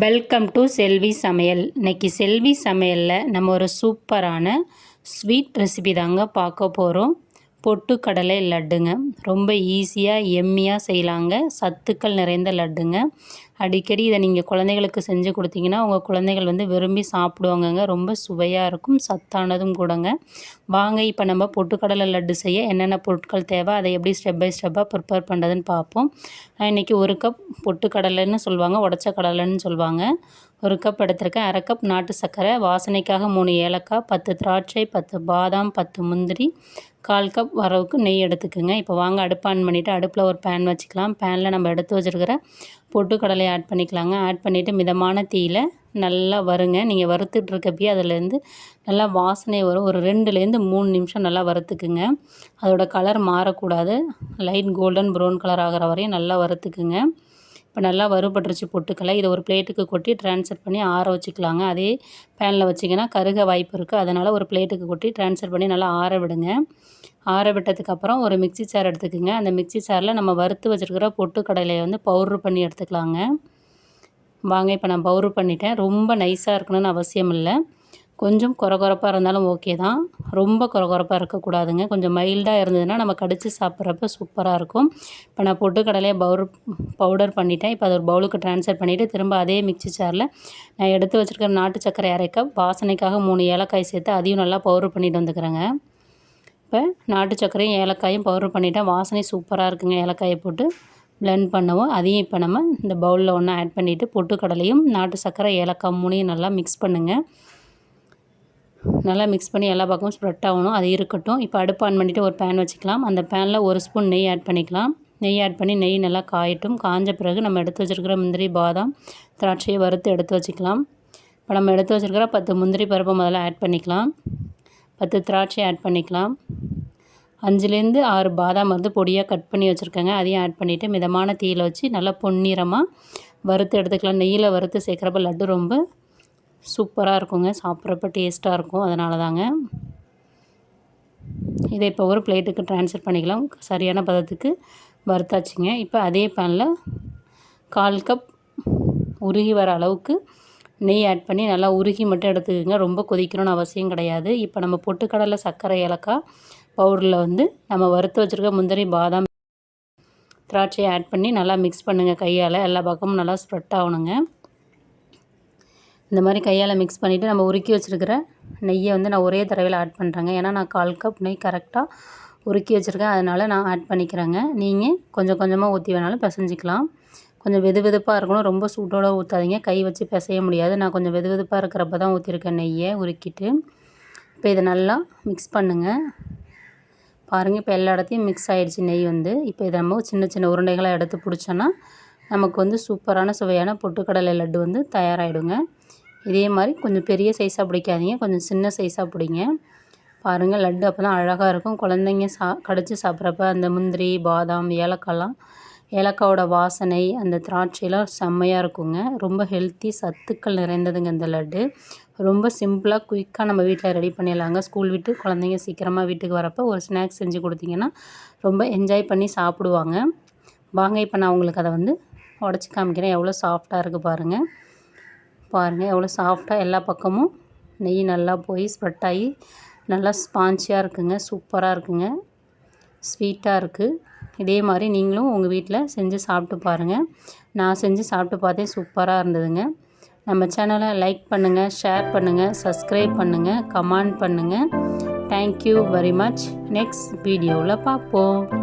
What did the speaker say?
Welcome to செல்வி சமையல் இன்னைக்கு செல்வி சமையலில் நம்ம ஒரு சூப்பரான ஸ்வீட் ரெசிபி தாங்க பார்க்க போகிறோம் பொட்டுக்கடலை லட்டுங்க. ரொம்ப ஈஸியாக எம்மியாக செய்யலாங்க சத்துக்கள் நிறைந்த லட்டுங்க. அடிக்கடி இதை நீங்கள் குழந்தைகளுக்கு செஞ்சு கொடுத்தீங்கன்னா உங்கள் குழந்தைகள் வந்து விரும்பி சாப்பிடுவாங்கங்க. ரொம்ப சுவையாக இருக்கும் சத்தானதும் கூடங்க. வாங்க இப்போ நம்ம பொட்டுக்கடலை லட்டு செய்ய என்னென்ன பொருட்கள் தேவை அதை எப்படி ஸ்டெப் பை ஸ்டெப்பாக ப்ரிப்பேர் பண்ணுறதுன்னு பார்ப்போம். நான் இன்றைக்கி ஒரு கப் பொட்டுக்கடலைன்னு சொல்லுவாங்க உடச்ச கடலைன்னு சொல்லுவாங்க. ஒரு கப் எடுத்திருக்கேன். அரை கப் நாட்டு சர்க்கரை வாசனைக்காக மூணு ஏலக்காய் பத்து திராட்சை பத்து பாதாம் பத்து முந்திரி கால் கப் வரவுக்கு நெய் எடுத்துக்கோங்க. இப்போ வாங்க அடுப்பு ஆன் பண்ணிவிட்டு அடுப்பில் ஒரு பேன் வச்சுக்கலாம். பேனில் நம்ம எடுத்து வச்சுருக்கிற பொட்டுக்கடலை ஆட் பண்ணிக்கலாங்க. ஆட் பண்ணிவிட்டு மிதமான தீயில் நல்லா வருங்க. நீங்கள் வறுத்துட்ருக்கப்பயே அதுலேருந்து நல்லா வாசனை வரும். ஒரு ரெண்டுலேருந்து மூணு நிமிஷம் நல்லா வறுத்துக்குங்க. அதோட கலர் மாறக்கூடாது. லைட் கோல்டன் ப்ரௌன் கலர் ஆகிற வரையும் நல்லா வறுத்துக்குங்க. இப்போ நல்லா வறுபட்டுருச்சு பொட்டுக்களை இதை ஒரு பிளேட்டுக்கு கொட்டி ட்ரான்ஸ்ஃபர் பண்ணி ஆற வச்சுக்கலாங்க. அதே பேனில் வச்சிங்கன்னா கருக வாய்ப்பு இருக்குது அதனால் ஒரு பிளேட்டுக்கு கொட்டி ட்ரான்ஸ்ஃபர் பண்ணி நல்லா ஆற விடுங்க. ஆற விட்டதுக்கப்புறம் ஒரு மிக்சி சார் எடுத்துக்கோங்க. அந்த மிக்சி சாரில் நம்ம வறுத்து வச்சுருக்கிற பொட்டுக்கடலையை வந்து பவுட்ரு பண்ணி எடுத்துக்கலாங்க. வாங்க இப்போ நான் பவுட்ரு பண்ணிட்டேன். ரொம்ப நைஸாக இருக்கணும்னு அவசியம் இல்லை. கொஞ்சம் குறகுறப்பாக இருந்தாலும் ஓகே தான். ரொம்ப குறகுறப்பாக இருக்கக்கூடாதுங்க. கொஞ்சம் மைல்டாக இருந்ததுன்னா நம்ம கடித்து சாப்பிட்றப்ப சூப்பராக இருக்கும். இப்போ நான் பொட்டுக்கடலையை பவுர் பவுடர் பண்ணிட்டேன். இப்போ அதை ஒரு பவுலுக்கு ட்ரான்ஸ்ஃபர் பண்ணிவிட்டு திரும்ப அதே மிக்சி சாரில் நான் எடுத்து வச்சுருக்க நாட்டு சக்கரை அரைக்க வாசனைக்காக மூணு ஏலக்காய் சேர்த்து அதையும் நல்லா பவுடர் பண்ணிட்டு வந்துக்கிறேங்க. இப்போ நாட்டு சக்கரையும் ஏலக்காயும் பவுடர் பண்ணிவிட்டேன் வாசனை சூப்பராக இருக்குங்க. ஏலக்காயை போட்டு பிளெண்ட் பண்ணவும். அதையும் இப்போ நம்ம இந்த பவுலில் ஒன்று ஆட் பண்ணிவிட்டு பொட்டுக்கடலையும் நாட்டு சக்கரை ஏலக்காய் மூணையும் நல்லா மிக்ஸ் பண்ணுங்கள் நல்லா மிக்ஸ் பண்ணி எல்லா பக்கமும் ஸ்ப்ரெட் ஆகணும். அது இருக்கட்டும். இப்போ அடுப்பு ஆன் பண்ணிவிட்டு ஒரு பேன் வச்சுக்கலாம். அந்த பேனில் ஒரு ஸ்பூன் நெய் ஆட் பண்ணிக்கலாம். நெய் ஆட் பண்ணி நெய் நல்லா காயட்டும். காஞ்ச பிறகு நம்ம எடுத்து வச்சுருக்கிற முந்திரி பாதாம் திராட்சையை வறுத்து எடுத்து வச்சுக்கலாம். இப்போ நம்ம எடுத்து வச்சுருக்கிற பத்து முந்திரி பருப்பை முதல்ல ஆட் பண்ணிக்கலாம். பத்து திராட்சை ஆட் பண்ணிக்கலாம். அஞ்சுலேருந்து ஆறு பாதாம் வந்து பொடியாக கட் பண்ணி வச்சுருக்கேங்க. அதையும் ஆட் பண்ணிவிட்டு மிதமான தீயில் வச்சு நல்லா பொன்னிறமாக வறுத்து எடுத்துக்கலாம். நெய்யில் வறுத்து சேர்க்குறப்ப லட்டு ரொம்ப சூப்பராக இருக்குங்க. சாப்பிட்றப்ப டேஸ்ட்டாக இருக்கும். அதனால தாங்க. இதை இப்போ ஒரு பிளேட்டுக்கு ட்ரான்ஸ்ஃபர் பண்ணிக்கலாம். சரியான பதத்துக்கு வறுத்தாச்சுங்க. இப்போ அதே பேனில் கால் கப் உருகி வர அளவுக்கு நெய் ஆட் பண்ணி நல்லா உருகி மட்டும் எடுத்துக்கோங்க. ரொம்ப கொதிக்கணும்னு அவசியம் கிடையாது. இப்போ நம்ம பொட்டுக்கடலை சர்க்கரை ஏலக்காய் பவுடரில் வந்து நம்ம வறுத்து வச்சுருக்க முந்திரி பாதாம் திராட்சையை ஆட் பண்ணி நல்லா மிக்ஸ் பண்ணுங்கள் கையால். எல்லா பக்கமும் நல்லா ஸ்ப்ரெட் ஆகணுங்க. இந்த மாதிரி கையால் மிக்ஸ் பண்ணிவிட்டு நம்ம உருக்கி வச்சுருக்கிற நெய்யை வந்து நான் ஒரே தடவையில் ஆட் பண்ணுறேங்க ஏன்னா நான் கால் கப் நெய் கரெக்டாக உருக்கி வச்சுருக்கேன். அதனால் நான் ஆட் பண்ணிக்கிறேங்க. நீங்கள் கொஞ்சம் கொஞ்சமாக ஊற்றி வேணாலும் பிசைஞ்சிக்கலாம். கொஞ்சம் வெது வெதுப்பாக இருக்கணும். ரொம்ப சூட்டோடு ஊற்றாதீங்க கை வச்சு பிசைய முடியாது. நான் கொஞ்சம் வெது வெதுப்பாக இருக்கிறப்ப தான் ஊற்றிருக்கேன் நெய்யை உருக்கிட்டு. இப்போ இதை நல்லா மிக்ஸ் பண்ணுங்கள் பாருங்கள் இப்போ எல்லா இடத்தையும் மிக்ஸ் ஆகிடுச்சு நெய் வந்து. இப்போ இதை நம்ம சின்ன சின்ன உருண்டைகளாக எடுத்து பிடிச்சோன்னா நமக்கு வந்து சூப்பரான சுவையான பொட்டுக்கடலை லட்டு வந்து தயாராகிடுங்க இதே மாதிரி கொஞ்சம் பெரிய சைஸாக பிடிக்காதீங்க. கொஞ்சம் சின்ன சைஸாக பிடிங்க. பாருங்கள் லட்டு அப்போ தான் அழகாக இருக்கும். குழந்தைங்க சா கடித்து சாப்பிட்றப்ப அந்த முந்திரி பாதாம் ஏலக்காய்லாம் ஏலக்காவோட வாசனை அந்த திராட்சைலாம் செம்மையாக இருக்குங்க. ரொம்ப ஹெல்த்தி சத்துக்கள் நிறைந்ததுங்க இந்த லட்டு. ரொம்ப சிம்பிளாக குயிக்காக நம்ம வீட்டில் ரெடி பண்ணிடலாங்க. ஸ்கூல் விட்டு குழந்தைங்க சீக்கிரமாக வீட்டுக்கு வரப்போ ஒரு ஸ்நாக்ஸ் செஞ்சு கொடுத்தீங்கன்னா ரொம்ப என்ஜாய் பண்ணி சாப்பிடுவாங்க. வாங்க இப்போ நான் உங்களுக்கு அதை வந்து உடச்சி காமிக்கிறேன். எவ்வளோ சாஃப்டாக இருக்குது பாருங்கள் பாருங்கள் எவ்வளோ சாஃப்டாக எல்லா பக்கமும் நெய் நல்லா போய் ஸ்ப்ரெட் ஆகி நல்லா ஸ்பான்ச்சியாக இருக்குங்க சூப்பராக இருக்குங்க ஸ்வீட்டாக இருக்குது இதே மாதிரி நீங்களும் உங்கள் வீட்டில் செஞ்சு சாப்பிட்டு பாருங்கள் நான் செஞ்சு சாப்பிட்டு பார்த்தேன் சூப்பராக இருந்ததுங்க. நம்ம சேனலை லைக் பண்ணுங்கள் ஷேர் பண்ணுங்கள் சப்ஸ்கிரைப் பண்ணுங்கள் கமெண்ட் பண்ணுங்கள் தேங்க்யூ வெரி மச் நெக்ஸ்ட் வீடியோவில் பார்ப்போம்.